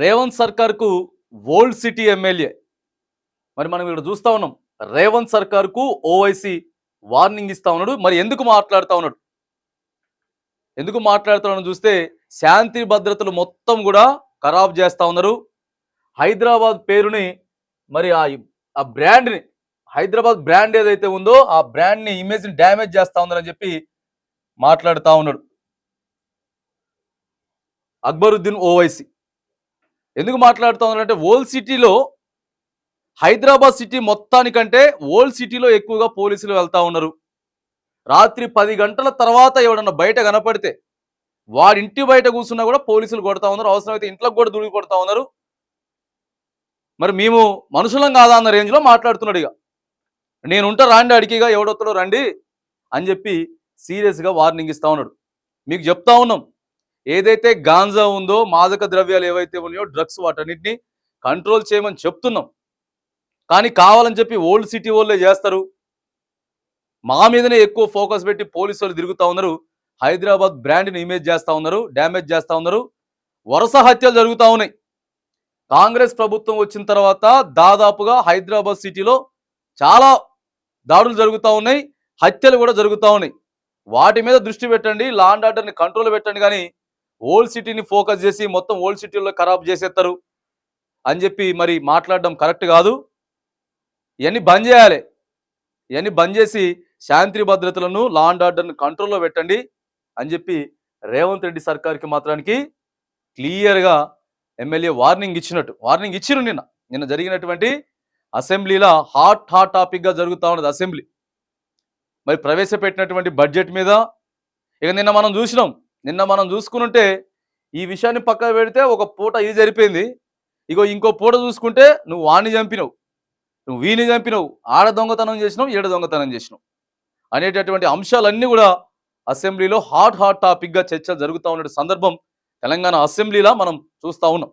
రేవంత్ సర్కార్కు old city MLA. మరి మనం ఇక్కడ చూస్తా ఉన్నాం రేవంత్ సర్కార్కు ఓవైసీ వార్నింగ్ ఇస్తా ఉన్నాడు. మరి ఎందుకు మాట్లాడుతూ ఉన్నాడు? ఎందుకు మాట్లాడుతున్నాడు చూస్తే శాంతి భద్రతలు మొత్తం కూడా ఖరాబ్ చేస్తూ ఉన్నారు. హైదరాబాద్ పేరుని మరి ఆ ఆ బ్రాండ్ని హైదరాబాద్ బ్రాండ్ ఏదైతే ఉందో ఆ బ్రాండ్ని ఇమేజ్ని డ్యామేజ్ చేస్తూ ఉన్నారని చెప్పి మాట్లాడుతూ ఉన్నాడు. అక్బరుద్దీన్ ఓవైసీ. ఎందుకు మాట్లాడుతా ఉన్నారంటే ఓల్డ్ సిటీలో హైదరాబాద్ సిటీ మొత్తానికంటే ఓల్డ్ సిటీలో ఎక్కువగా పోలీసులు వెళ్తా ఉన్నారు. రాత్రి పది గంటల తర్వాత ఎవడన్నా బయట కనపడితే వాడి ఇంటి బయట కూర్చున్నా కూడా పోలీసులు కొడతా ఉన్నారు. అవసరమైతే ఇంట్లోకి కూడా దూరి కొడతా ఉన్నారు. మరి మేము మనుషులం కాదా అన్న రేంజ్లో మాట్లాడుతున్నాడు ఇక. నేను ఉంటా రాండి అడిగిగా ఎవడొత్తడో రండి అని చెప్పి సీరియస్గా వార్నింగ్ ఇస్తా ఉన్నాడు. మీకు చెప్తా ఉన్నాం. ఏదైతే గాంజా ఉందో మాదక ద్రవ్యాలు ఏవైతే ఉన్నాయో డ్రగ్స్ వాటన్నిటిని కంట్రోల్ చేయమని చెప్తున్నాం. కానీ కావాలని చెప్పి ఓల్డ్ సిటీ వాళ్ళే చేస్తారు. మా మీదనే ఎక్కువ ఫోకస్ పెట్టి పోలీసు వాళ్ళు తిరుగుతూ ఉన్నారు. హైదరాబాద్ బ్రాండ్ని ఇమేజ్ చేస్తూ ఉన్నారు డ్యామేజ్ చేస్తూ ఉన్నారు. వరుస హత్యలు జరుగుతూ ఉన్నాయి. కాంగ్రెస్ ప్రభుత్వం వచ్చిన తర్వాత దాదాపుగా హైదరాబాద్ సిటీలో చాలా దాడులు జరుగుతూ ఉన్నాయి హత్యలు కూడా జరుగుతూ ఉన్నాయి. వాటి మీద దృష్టి పెట్టండి లా అండ్ ఆర్డర్ని కంట్రోల్ పెట్టండి కానీ ఓల్డ్ సిటీని ఫోకస్ చేసి మొత్తం ఓల్డ్ సిటీలో ఖరాబ్ చేసేస్తారు అని చెప్పి మరి మాట్లాడడం కరెక్ట్ కాదు. ఇవన్నీ బంద్ చేయాలి. ఇవన్నీ బంద్ చేసి శాంతి భద్రతలను లా అండ్ కంట్రోల్లో పెట్టండి అని చెప్పి రేవంత్ రెడ్డి సర్కార్కి మాత్రానికి క్లియర్గా ఎమ్మెల్యే వార్నింగ్ ఇచ్చినట్టు. వార్నింగ్ ఇచ్చిరు నిన్న. నిన్న జరిగినటువంటి అసెంబ్లీలో హాట్ హాట్ టాపిక్గా జరుగుతూ ఉన్నది అసెంబ్లీ. మరి ప్రవేశపెట్టినటువంటి బడ్జెట్ మీద ఇక నిన్న మనం చూసినాం. నిన్న మనం చూసుకుంటే ఈ విషయాన్ని పక్కన పెడితే ఒక పూట ఇది జరిపోయింది ఇగో ఇంకో పూట చూసుకుంటే నువ్వు వాణ్ణి చంపినవు. నువ్వు వీని చంపినవు. ఆడ దొంగతనం చేసినావు ఏడ దొంగతనం చేసినావు. అనేటటువంటి అంశాలన్నీ కూడా అసెంబ్లీలో హాట్ హాట్ టాపిక్గా చర్చ జరుగుతూ ఉన్న సందర్భం తెలంగాణ అసెంబ్లీలో మనం చూస్తూ ఉన్నాం.